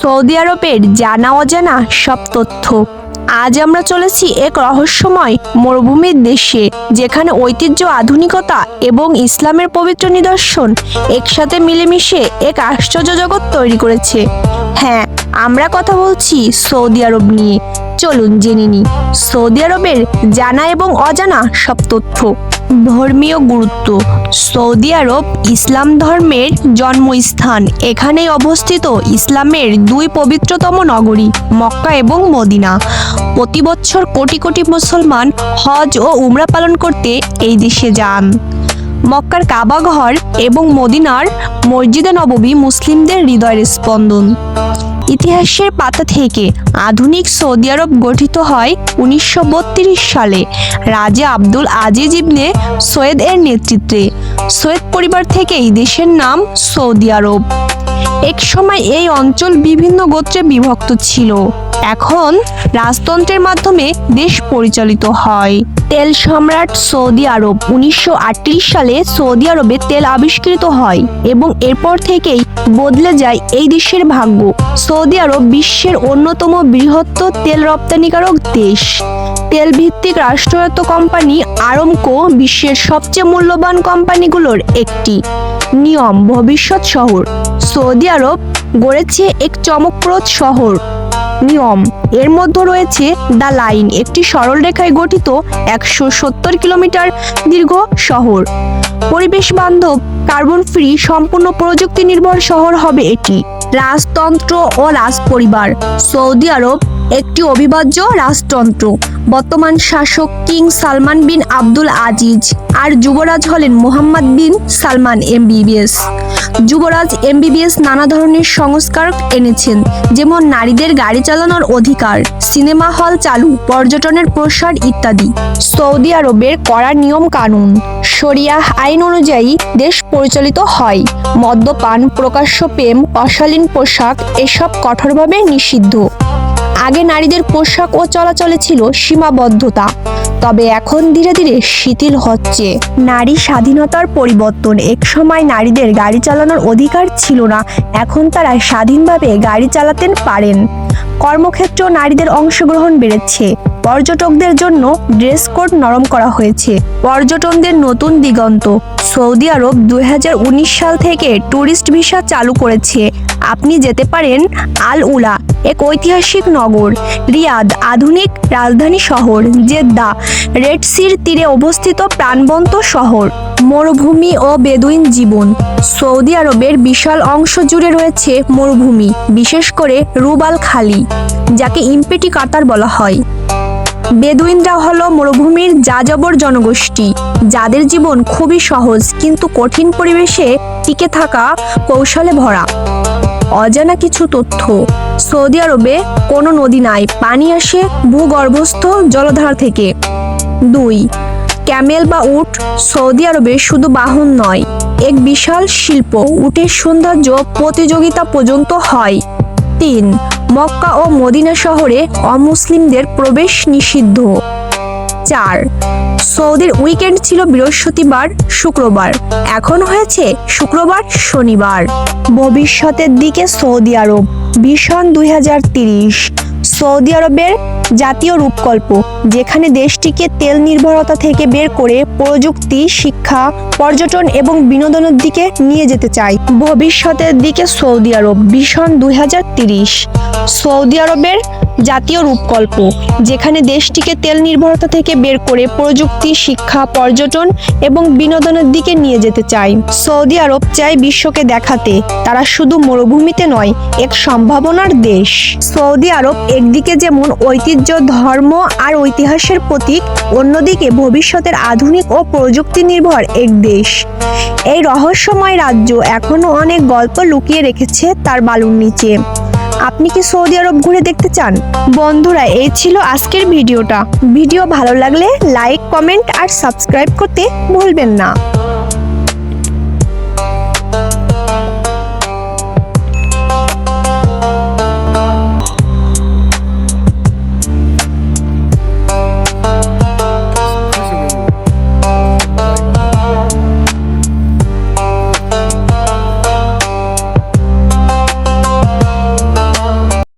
Saudi আরবের জানা অজানা সব তথ্য। আজ আমরা চলেছি এক রহস্যময় মরুভূমির দেশে, যেখানে ঐতিহ্য, আধুনিকতা এবং ইসলামের পবিত্র নিদর্শন একসাথে মিলেমিশে এক আশ্চর্য জগৎ তৈরি করেছে। হ্যাঁ আমরা কথা বলছি সৌদি আরব নিয়ে। চলুন জেনে নিই সৌদি আরবের জানা এবং অজানা সব তথ্য। ধর্মীয় গুরুত্ব। সৌদি আরব ইসলাম ধর্মের জন্মস্থান। এখানেই অবস্থিত ইসলামের দুই পবিত্রতম নগরী, মক্কা এবং মদিনা। প্রতি বছর কোটি কোটি মুসলমান হজ ও উমরা পালন করতে এই দেশে যান। মক্কার কাবাঘর এবং মদিনার মসজিদে নববী মুসলিমদের হৃদয়ের স্পন্দন। ইতিহাসের পাতা থেকে আধুনিক সৌদি আরব গঠিত হয় উনিশশো বত্রিশ সালে। রাজা আব্দুল আজিজ ইবনে সৈয়দ এর নেতৃত্বে। সৈয়দ পরিবার থেকেই দেশের নাম সৌদি আরব। এক সময় এই অঞ্চল বিভিন্ন গোত্রে বিভক্ত ছিল। এখন রাজতন্ত্রের মাধ্যমে দেশ পরিচালিত হয়। তেল সম্রাট সৌদি আরব উনিশশো আটত্রিশ সালে সৌদি আরবে তেল আবিষ্কৃত হয় এবং এরপর থেকেই বদলে যায় এই দেশের ভাগ্য। সৌদি আরব বিশ্বের অন্যতম বৃহত্তর তেল রপ্তানিকারক দেশ। তেল ভিত্তিক রাষ্ট্রায়ত্ত কোম্পানি আরমকো বিশ্বের সবচেয়ে মূল্যবান কোম্পানিগুলোর একটি। নিয়ম, ভবিষ্যৎ শহর। সৌদি আরব গড়েছে এক চমকপ্রদ শহর। নিয়ম। এর মধ্যে রয়েছে দ্য লাইন, একটি সরলরেখায় গঠিত একশো সত্তর কিলোমিটার দীর্ঘ শহর। পরিবেশ বান্ধব, কার্বন ফ্রি, সম্পূর্ণ প্রযুক্তি নির্ভর শহর হবে এটি। রাজতন্ত্র ও রাজ পরিবার সৌদি আরব, একটি অবিভাজ্য রাজতন্ত্র। বর্তমান শাসক king Salman bin Abdul Aziz আর যুবরাজ হলেন মোহাম্মদ বিন সালমান এমবিবিএস। যুবরাজ এমবিবিএস নানা ধরনের সংস্কার এনেছেন, যেমন নারীদের গাড়ি চালানোর অধিকার, সিনেমা হল চালু, পর্যটনের প্রসার ইত্যাদি। সৌদি আরবের কড়া নিয়ম কানুন, শরিয়া আইন অনুযায়ী দেশ পরিচালিত হয়। মদ্যপান, প্রকাশ্য প্রেম, অশালীন পোশাক এসব কঠোরভাবে নিষিদ্ধ। আগে নারীদের পোশাক ও চলাচলে ছিল সীমাবদ্ধতা, তবে এখন ধীরে ধীরে শিথিল হচ্ছে। নারী স্বাধীনতার পরিবর্তন, এক সময় নারীদের গাড়ি চালানোর অধিকার ছিল না, এখন তারা স্বাধীনভাবে গাড়ি চালাতে পারেন। কর্মক্ষেত্র নারীদের অংশগ্রহণ বেড়েছে। পর্যটকদের জন্য ড্রেস কোড নরম করা হয়েছে। পর্যটনদের নতুন দিগন্ত, সৌদি আরব দুই হাজার উনিশ সাল থেকে ট্যুরিস্ট ভিসা চালু করেছে। আপনি যেতে পারেন আল উলা এক ঐতিহাসিক নগর, রিয়াদ, আধুনিক রাজধানী শহর, জেদ্দা, রেড সির তীরে অবস্থিত প্রাণবন্ত শহর। মরুভূমি ও বেদুইন জীবন। সৌদি আরবের বিশাল অংশ জুড়ে রয়েছে মরুভূমি, বিশেষ করে রুবাল খালি যাকে ইম্পেটি কাতার বলা হয়। বেদুইনরা হলো মরুভূমির যাযাবর জনগোষ্ঠী, যাদের জীবন খুবই সহজ কিন্তু কঠিন পরিবেশে টিকে থাকা কৌশলে ভরা। অজানা কিছু তথ্য। সৌদি আরবে কোনো নদী নাই, পানি আসে ভূগর্ভস্থ জলধার থেকে। দুই, ক্যামেল বা উট সৌদি আরবে শুধু বাহন নয়, এক বিশাল শিল্প, উটের সৌন্দর্য প্রতিযোগিতা পর্যন্ত হয়। তিন, মক্কা ও মদিনা শহরে অমুসলিমদের প্রবেশ নিষিদ্ধ। চার। সৌদির উইকেন্ড ছিল বৃহস্পতিবার, শুক্রবার। এখন হয়েছে শুক্রবার, শনিবার। ভবিষ্যতের দিকে সৌদি আরব, ভীষণ দুই সৌদি আরবের জাতীয় রূপকল্প, যেখানে দেশটিকে তেল নির্ভরতা থেকে বের করে প্রযুক্তি, শিক্ষা, পর্যটন এবং বিনোদনের দিকে নিয়ে যেতে চায়। ভবিষ্যতের দিকে সৌদি আরব, ভীষণ দুই সৌদি আরবের জাতীয় রূপকল্প, যেখানে দেশটিকে তেল নির্ভরতা থেকে বের করে প্রযুক্তি, শিক্ষা, পর্যটন এবং বিনোদনের দিকে নিয়ে যেতে চায়। সৌদি আরব চায় বিশ্বকে দেখাতে, তারা শুধু মরুভূমিতে নয়, এক সম্ভাবনার দেশ। সৌদি আরব একদিকে যেমন ঐতিহ্য, ধর্ম আর ঐতিহাসের প্রতীক, অন্যদিকে ভবিষ্যতের আধুনিক ও প্রযুক্তি নির্ভর এক দেশ। এই রহস্যময় রাজ্য এখনও অনেক গল্প লুকিয়ে রেখেছে তার বালুর নিচে। আপনি কি সৌদি আরব ঘুরে দেখতে চান? বন্ধুরা এই ছিল আজকের ভিডিওটা। ভিডিও ভালো লাগলে লাইক, কমেন্ট আর সাবস্ক্রাইব করতে ভুলবেন না।